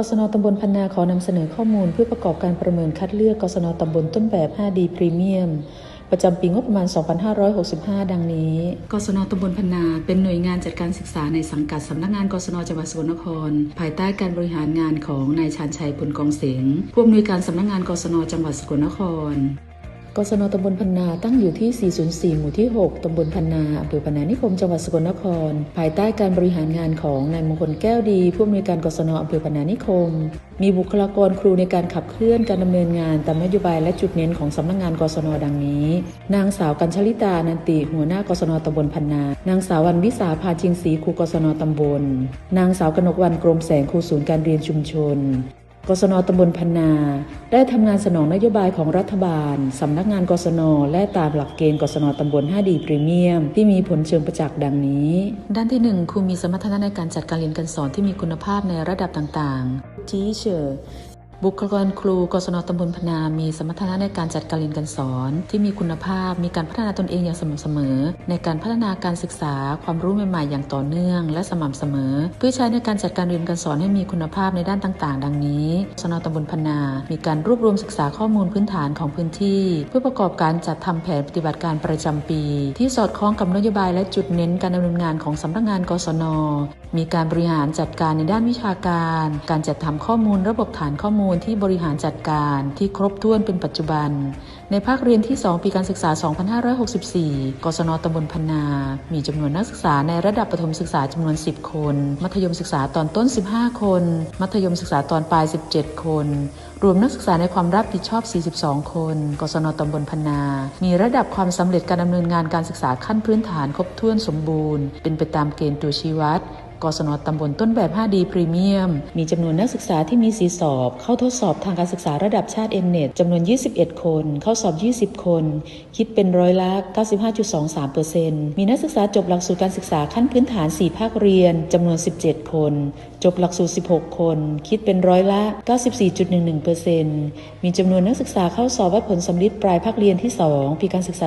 กศนตำบลพันนาขอนำเสนอข้อมูลเพื่อประกอบการประเมินคัดเลือกกศนตำบลต้นแบบ 5D พรีเมียมประจำปีงบประมาณ 2565 ดังนี้ กศนตำบลพันนา เป็นหน่วยงานจัดการศึกษาในสังกัดสำนักงานกศนจังหวัดสกลนคร ภายใต้การบริหารงานของนายชานชัยผลกองเสงผู้อำนวยการสำนักงานกศนจังหวัดสกลนคร กศนตำบลพันนาตั้งอยู่ที่ 404 หมู่ที่ 6 ตำบลพันนาอำเภอพนานิคม จังหวัดสกลนคร ภายใต้การบริหารงานของนายมงคลแก้วดี ผู้อำนวยการกศนอำเภอพนานิคม มีบุคลากรครูในการขับเคลื่อนการดำเนินงานตามนโยบายและจุดเน้นของสำนักงานกศนดังนี้ นางสาวกัญชลิตา นันติ หัวหน้ากศนตำบลพันนา นางสาววันวิสาพาจิงศรีครูกศนตำบล นางสาวกนกวันกรมแสงครูศูนย์การเรียนชุมชน กศนตำบลพันนา ได้ทำงานสนองนโยบายของรัฐบาลสำนักงานกศนและตามหลักเกณฑ์กศนตำบล 5D พรีเมียม ที่มีผลเชิงประจักษ์ดังนี้ ด้านที่ 1 ครูมีสมรรถนะในการจัดการเรียนการสอนที่มีคุณภาพในระดับต่างๆ Teacher บุคลากรครูกศนตำบลพนา มีสมรรถนะในการจัดการเรียนการสอน ที่มีคุณภาพ มีการพัฒนาตนเองอย่างสม่ำเสมอ ในการพัฒนาการศึกษา ความรู้ใหม่ๆ อย่างต่อเนื่อง และสม่ำเสมอ เพื่อใช้ในการจัดการเรียนการสอนให้มีคุณภาพในด้านต่าง ๆ ดังนี้กศนตำบลพนา มีการรวบรวมศึกษาข้อมูลพื้นฐานของพื้นที่ เพื่อประกอบการจัดทำแผนปฏิบัติการประจำปี ที่สอดคล้องกับนโยบายและจุดเน้นการดำเนินงานของสำนักงานกศน มีการบริหารจัดการในด้านวิชาการ การจัดทำข้อมูล ระบบฐานข้อมูลูลที่บริหารจัดการที่ครบถ้วนเป็นปัจจุบัน ในภาคเรียนที่ 2 ปีการศึกษา 2564 กศนตำบลพนา มีจำนวนนักศึกษาในระดับประถมศึกษาจำนวน 10 คน มัธยมศึกษาตอนต้น 15 คน มัธยมศึกษาตอนปลาย 17 คน รวมนักศึกษาในความรับผิดชอบ 42 คน กศนตำบลพนา มีระดับความสำเร็จการดำเนินงานการศึกษาขั้นพื้นฐานครบถ้วนสมบูรณ์ เป็นไปตามเกณฑ์ตัวชี้วัด กศนตำบลต้นแบบ 5D พรีเมียม มีจำนวนนักศึกษาที่มีสีสอบ เข้าทดสอบทางการศึกษาระดับชาติ Mnet จำนวน 21 คน เข้าสอบ 20 คน คิดเป็นร้อยละ 95.23%มีนักศึกษาจบหลักสูตรการศึกษาขั้นพื้นฐาน 4 ภาคเรียนจำนวน 17 คนจบหลักสูตร 16 คน คิดเป็นร้อยละ 94.11%มีจำนวนนักศึกษาเข้าสอบวัดผลสำลิดปลายภาคเรียนที่ 2 ปีการศึกษา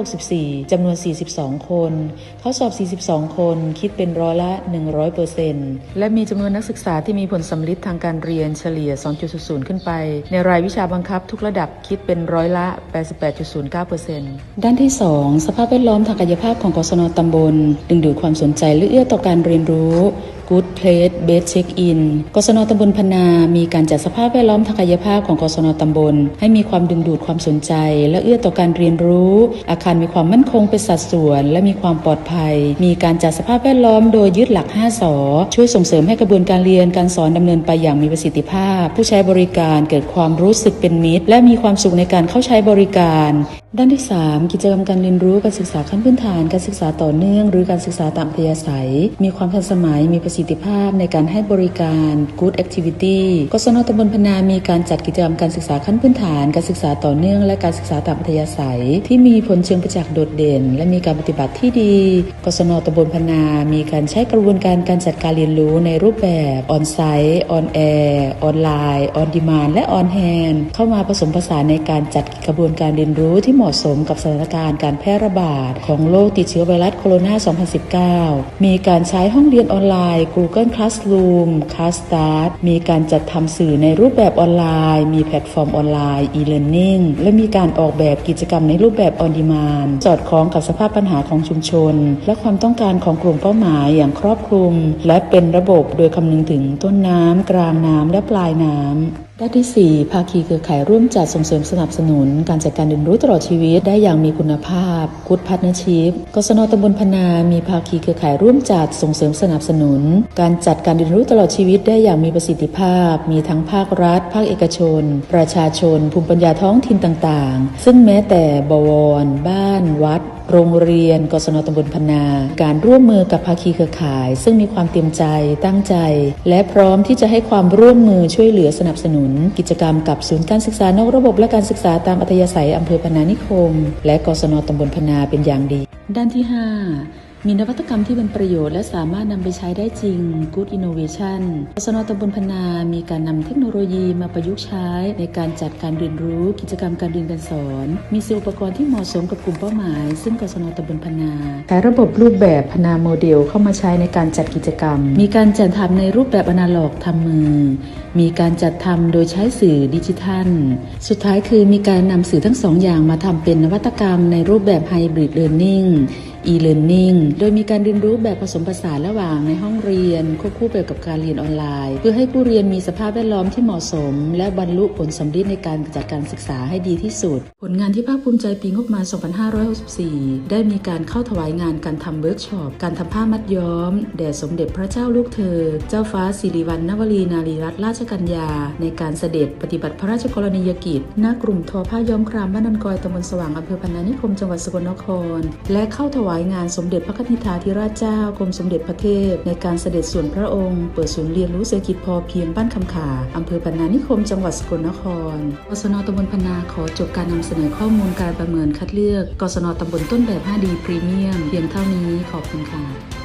2564 จำนวน 42 คน เข้าสอบ 42 คน คิดเป็นร้อยละ 100%และมีจำนวนนักศึกษาที่มีผลสำลิดทางการเรียนเฉลี่ย 2.00 ขึ้นไป ในรายวิชาบังคับทุกระดับคิดเป็นร้อยละ 88.09%ด้านที่ 2 สภาพแวดล้อมทางกายภาพของกศนตำบล ดึงดูดความสนใจและเอื้อต่อการเรียนรู้ Good Place Best Check In กศนตำบลพนา มีการจัดสภาพแวดล้อมทางกายภาพของกศนตำบล ให้มีความดึงดูดความสนใจ และเอื้อต่อการเรียนรู้ อาคารมีความมั่นคงเป็นสัดส่วน และมีความปลอดภัย มีการจัดสภาพแวดล้อมโดยยึดหลัก 5สอช่วยส่งเสริมให้กระบวนการเรียนการสอนดำเนินไปอย่างมีประสิทธิภาพ ผู้ใช้บริการเกิดความรู้สึกเป็นมิตร และมีความสุขในการเข้าใช้บริการด้านที่ 3 กิจกรรมการเรียนรู้การศึกษาขั้นพื้นฐาน การศึกษาต่อเนื่อง หรือการศึกษาตามอัธยาศัย มีความทันสมัยมีประสิทธิภาพในการให้บริการ Good Activity กศนตำบลพนา มีการจัดกิจกรรมการศึกษาขั้นพื้นฐาน การศึกษาต่อเนื่อง และการศึกษาตามอัธยาศัย ที่มีผลเชิงประจักษ์โดดเด่น และมีการปฏิบัติที่ดี กศนตำบลพนา มีการใช้กระบวนการการจัดการเรียนรู้ในรูปแบบออนไซต์ออนแอร์ออนไลน์ออนดีมานและออนแฮนเข้ามาผสมผสานในการจัดกระบวนการเรียนรู้ที่เหมาะสมกับสถานการณ์การแพร่ระบาดของโรคติดเชื้อไวรัสโคโรนา 2019 มีการใช้ห้องเรียนออนไลน์ Google Classroom Classstart มีการจัดทำสื่อในรูปแบบออนไลน์ มีแพลตฟอร์มออนไลน์ e-learning และมีการออกแบบกิจกรรมในรูปแบบออนดีมานสอดคล้องกับสภาพปัญหาของชุมชน และความต้องการของกลุ่มเป้าหมายอย่างครอบคลุม และเป็นระบบโดยคำนึงถึงต้นน้ำกลางน้ำและปลายน้ำ ด้านที่ 4 ภาคีเครือข่ายร่วมจัดส่งเสริมสนับสนุน การจัดการเรียนรู้ตลอดชีวิตได้อย่างมีคุณภาพ Good Partnership กศนตำบลพนา มีภาคีเครือข่ายร่วมจัดส่งเสริมสนับสนุน การจัดการเรียนรู้ตลอดชีวิตได้อย่างมีประสิทธิภาพ มีทั้งภาครัฐ ภาคเอกชน ประชาชน ภูมิปัญญาท้องถิ่นต่าง ๆ ซึ่งแม้แต่บวร บ้าน วัด โรงเรียน กศนตำบลพนา การร่วมมือกับภาคีเครือข่าย ซึ่งมีความเตรียมใจตั้งใจ และพร้อมที่จะให้ความร่วมมือช่วยเหลือสนับสนุน กิจกรรมกับศูนย์การศึกษานอกระบบและการศึกษาตามอัธยาศัยอำเภอพนานิคม และกศนตำบลพนาเป็นอย่างดี ด้านที่ 5 มีนวัตกรรมที่เป็นประโยชน์และสามารถนำไปใช้ได้จริง Good Innovation กศนตำบลพนา มีการนำเทคโนโลยีมาประยุกต์ใช้ในการจัดการเรียนรู้กิจกรรมการเรียนการสอน มีสื่ออุปกรณ์ที่เหมาะสมกับกลุ่มเป้าหมาย ซึ่งกศนตำบลพนาใช้ระบบรูปแบบพนาโมเดลเข้ามาใช้ในการจัดกิจกรรม มีการจัดทำในรูปแบบอนาล็อกทำมือ มีการจัดทำโดยใช้สื่อดิจิทัล สุดท้ายคือมีการนำสื่อทั้งสองอย่างมาทำเป็นนวัตกรรมในรูปแบบไฮบริดเ e อร์นิ่ง e-learning โดยมีการเรียนรู้แบบผสมผสานระหว่างในห้องเรียน ควบคู่ไปกับการเรียนออนไลน์ เพื่อให้ผู้เรียนมีสภาพแวดล้อมที่เหมาะสม และบรรลุผลสำเร็จในการจัดการศึกษาให้ดีที่สุด ผลงานที่ภาคภูมิใจปีงบประมาณ 2564 ได้มีการเข้าถวายงานการทำเวิร์กช็อป การทำผ้ามัดย้อม แด่สมเด็จพระเจ้าลูกเธอ เจ้าฟ้าสิริวัณณวรีนารีรัตนราชกัญญา ในการเสด็จปฏิบัติพระราชกรณียกิจณกลุ่มทอผ้าย้อมครามบ้านนนกอยตำบลสว่างอำเภอพนานิคมจังหวัดสกลนคร และเข้าถวายวายงานสมเด็จพระนิธิาธิราชเจ้ากรมสมเด็จพระเทพ ในการเสด็จส่วนพระองค์ เปิดศูนย์เรียนรู้เศรษฐกิจพอเพียงบ้านคำขาอำเภอปานานิคม จังหวัดสกลนครกศนตำบลพนาขอจบการนำเสนอข้อมูลการประเมินคัดเลือกกศนตำบลต้นแบบ 5D พรีเมียมเพียงเท่านี้ขอบคุณค่ะ